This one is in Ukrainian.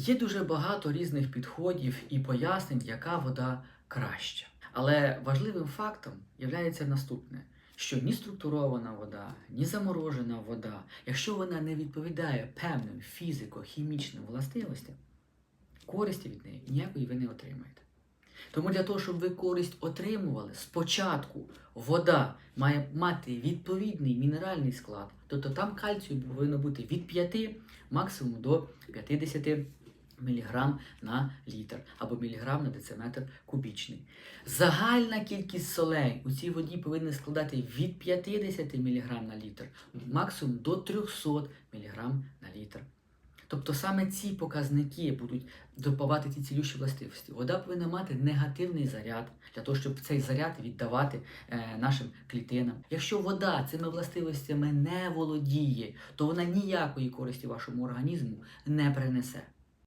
Є дуже багато різних підходів і пояснень, яка вода краща. Але важливим фактом є наступне: що ні структурована вода, ні заморожена вода, якщо вона не відповідає певним фізико-хімічним властивостям, користі від неї ніякої ви не отримаєте. Тому для того, щоб ви користь отримували, спочатку вода має мати відповідний мінеральний склад, тобто там кальцію повинно бути від 5 максимум до 50 мг на літр або міліграм на дециметр кубічний. Загальна кількість солей у цій воді повинна складати від 50 мг на літр максимум до 300 мг на літр. Тобто саме ці показники будуть допомагати ці цілющі властивості. Вода повинна мати негативний заряд для того, щоб цей заряд віддавати е, нашим клітинам. Якщо вода цими властивостями не володіє, то вона ніякої користі вашому організму не принесе.